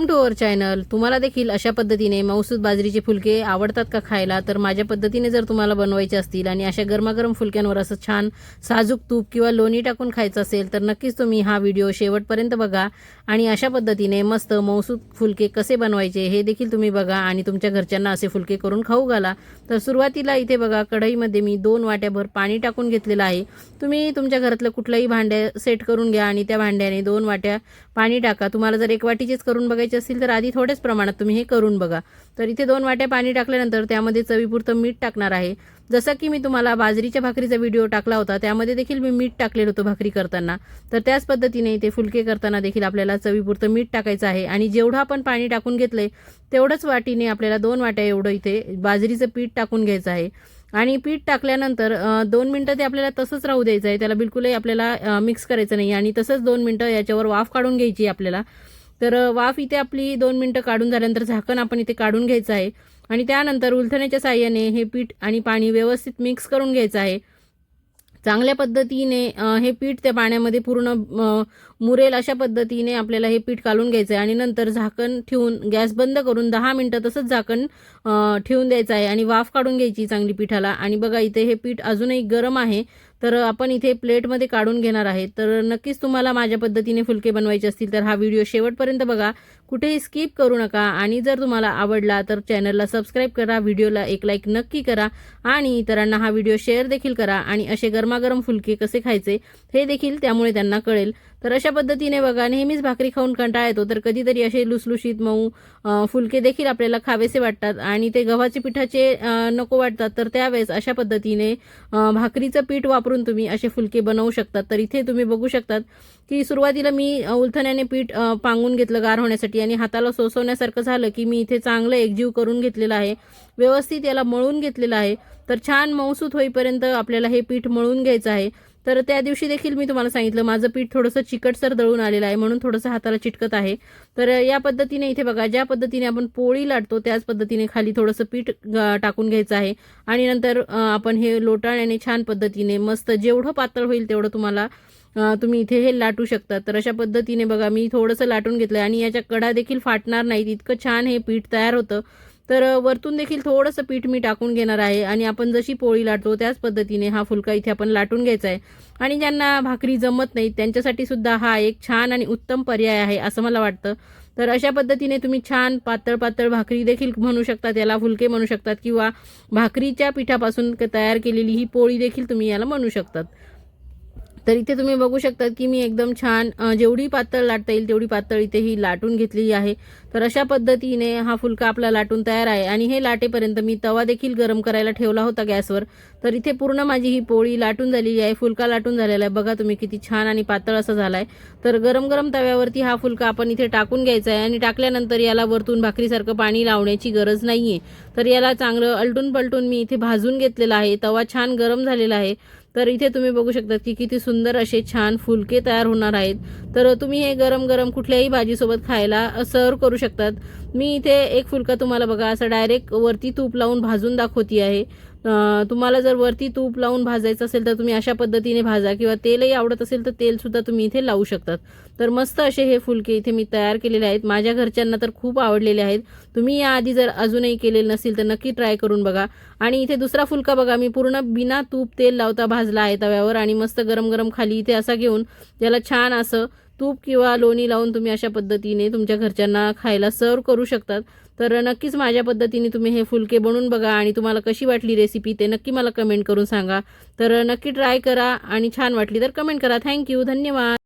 Welcome to our channel तुम्हाला देखील अशा पद्धतीने मौसूद बाजरीचे फुलके आवडतात का खायला? तर माझ्या पद्धतीने जर तुम्हाला बनवायचे असतील आणि अशा गरमागरम फुलक्यांवर असं छान साजूक तूप किंवा लोणी टाकून खायचं असेल तर नक्कीच तुम्ही हा व्हिडिओ शेवटपर्यंत बघा आणि अशा पद्धतीने मस्त मौसूद फुलके कसे बनवायचे हे देखील तुम्ही बघा आणि तुमच्या घरच्यांना असे फुलके करून खाऊ घाला. तर सुरुवातीला इथे बघा कढईमध्ये मी दोन वाट्याभर पाणी टाकून घेतलेलं आहे. तुम्ही तुमच्या घरातलं कुठलंही भांड्या सेट करून घ्या आणि त्या भांड्याने दोन वाट्या पाणी टाका. तुम्हाला जर एक वाटीचेच करून बघायचे असतील तर आधी थोड्याच प्रमाणात तुम्ही हे करून बघा. तर इथे दोन वाट्या पाणी टाकल्यानंतर त्यामध्ये चवीपुरतं मीठ टाकणार आहे. जसं की मी तुम्हाला बाजरीच्या भाकरीचा व्हिडिओ टाकला होता त्यामध्ये देखील मी मीठ टाकलेलं होतं भाकरी करताना. तर त्याच पद्धतीने इथे फुलके करताना देखील आपल्याला चवीपुरतं मीठ टाकायचं आहे. आणि जेवढं आपण पाणी टाकून घेतलंय तेवढंच वाटीने आपल्याला दोन वाट्या एवढं इथे बाजरीचं पीठ टाकून घ्यायचं आहे. आणि पीठ टाकल्यानंतर दोन मिनटं ते आपल्याला तसंच राहू द्यायचं आहे. त्याला बिलकुलही आपल्याला मिक्स करायचं नाही. आणि तसंच दोन मिनटं याच्यावर वाफ काढून घ्यायची आपल्याला. तर वाफ इथे आपली दोन मिनटं काढून झाल्यानंतर झाकण आपण इथे काढून घ्यायचं आहे. आणि त्यानंतर उलथण्याच्या साह्याने हे पीठ आणि पाणी व्यवस्थित मिक्स करून घ्यायचं आहे. चांगल्या पद्धतीने हे पीठ त्या पाण्यामध्ये पूर्ण मुरेल अशा पद्धतीने आपल्याला हे पीठ काढून घ्यायचं आहे. आणि नंतर झाकण ठेवून गॅस बंद करून दहा मिनटं तसंच झाकण ठेवून द्यायचं आहे. आणि वाफ काढून घ्यायची चांगली पिठाला. आणि बघा इथे हे पीठ अजूनही गरम आहे. तर आपण इथे प्लेटमध्ये काढून घेणार आहे. तर नक्कीच तुम्हाला माझ्या पद्धतीने फुलके बनवायचे असतील तर हा व्हिडिओ शेवटपर्यंत बघा. कुठेही स्किप करू नका. आणि जर तुम्हाला आवडला तर चॅनलला सबस्क्राईब करा. व्हिडिओला एक लाईक नक्की करा. आणि इतरांना हा व्हिडिओ शेअर देखील करा. आणि असे गरमागरम फुलके कसे खायचे हे देखील त्यामुळे त्यांना कळेल. तर अशा पद्धतीने बघा. नेहमीच भाकरी खाऊन कंटाळा येतो. तर कधीतरी असे लुसलुशीत मऊ फुलके देखील आपल्याला खावेसे वाटतात. आणि ते गव्हाचे पिठाचे नको वाटतात. तर त्यावेळेस अशा पद्धतीने भाकरीचं पीठ वापरून तुम्ही असे फुलके बनवू शकतात तर इथे तुम्ही बघू शकतात की सुरुवातीला मी उलथण्याने पीठ पांगून घेतलं गार होण्यासाठी आणि हाताला सोसवण्यासारखं झालं की मी इथे चांगलं एकजीव करून घेतलेलं आहे. व्यवस्थित याला मळून घेतलेलं आहे. तर छान मऊसूत होईपर्यंत आपल्याला हे पीठ मळून घ्यायचं आहे. तर त्या दिवशी देखील मी तुम्हाला सांगितलं माझं पीठ थोडंसं चिकटसर दळून आलेलं आहे म्हणून थोडंसं हाताला चिटकत आहे. तर या पद्धतीने इथे बघा ज्या पद्धतीने आपण पोळी लाटतो त्याच पद्धतीने खाली थोडंसं पीठ टाकून घ्यायचं आहे. आणि नंतर आपण हे लोटाळ्याने छान पद्धतीने मस्त जेवढं पातळ होईल तेवढं तुम्हाला तुम्ही इथे हे लाटू शकता. तर अशा पद्धतीने बघा मी थोडंसं लाटून घेतलं आणि याच्या कडा देखील फाटणार नाहीत. इतकं छान हे पीठ तयार होतं. तर वरतून देखील थोडंसं पीठ मी टाकून घेणार आहे आणि आपण जशी पोळी लाटतो त्याच पद्धतीने हा फुलका इथे आपण लाटून घ्यायचा आहे. आणि ज्यांना भाकरी जमत नाही त्यांच्यासाठी सुद्धा हा एक छान आणि उत्तम पर्याय आहे असं मला वाटतं. तर अशा पद्धतीने तुम्ही छान पातळ पातळ भाकरी देखील म्हणू शकतात याला फुलके म्हणू शकतात किंवा भाकरीच्या पिठापासून तयार केलेली ही पोळी देखील तुम्ही याला म्हणू शकतात. तर इथे तुम्ही बघू शकतात की मी एकदम छान जेवढी पातळ लाटता येईल तेवढी पातळ इथे ही लाटून घेतलेली आहे. तर अशा पद्धतीने हा फुलका आपला लाटून तयार आहे. आणि हे लाटेपर्यंत मी तवा देखील गरम करायला ठेवला होता गॅसवर. तर इथे पूर्ण माझी ही पोळी लाटून झालेली आहे फुलका लाटून झालेला आहे. बघा तुम्ही किती छान आणि पातळ असा झाला आहे तर गरम गरम तव्यावरती हा फुलका आपण इथे टाकून घ्यायचा आहे आणि टाकल्यानंतर याला वरतून भाकरीसारखं पाणी लावण्याची गरज नाही आहे तर याला चांगलं अलटून पलटून मी इथे भाजून घेतलेला आहे. तवा छान गरम झालेला आहे. तर इथे तुम्ही बघू शकता की किती सुंदर असे छान फुलके तयार होणार आहेत. तर तुम्ही हे गरम गरम कुठल्याही भाजीसोबत खायला सर्व करू शकतात. मी इथे एक फुलका तुम्हाला बघा असं डायरेक्ट वरती तूप लावून भाजून दाखवती आहे तुम्हाला जर वरती तूप लावून भाजायचं असेल तर तुम्ही अशा पद्धतीने भाजा किंवा तेलही आवडत असेल तर तेलसुद्धा तुम्ही इथे लावू शकतात. तर मस्त असे हे फुलके इथे मी तयार केलेले आहेत. माझ्या घरच्यांना तर खूप आवडलेले आहेत. तुम्ही याआधी जर अजूनही केलेलं नसेल तर नक्की ट्राय करून बघा. आणि इथे दुसरा फुलका बघा. मी पूर्ण बिना तूप तेल लावता भाजला आहे तव्यावर आणि मस्त गरम गरम खाली इथे असा घेऊन त्याला छान असं तूप किंवा लोणी लावून तुम्ही अशा पद्धतीने तुमच्या घरच्यांना खायला सर्व करू शकतात. तर नक्कीच माझ्या पद्धतीने तुम्ही हे फुलके बनवून बघा आणि तुम्हाला कशी वाटली रेसिपी ते नक्की मला कमेंट करून सांगा. तर नक्की ट्राय करा आणि छान वाटली तर कमेंट करा. थँक्यू धन्यवाद.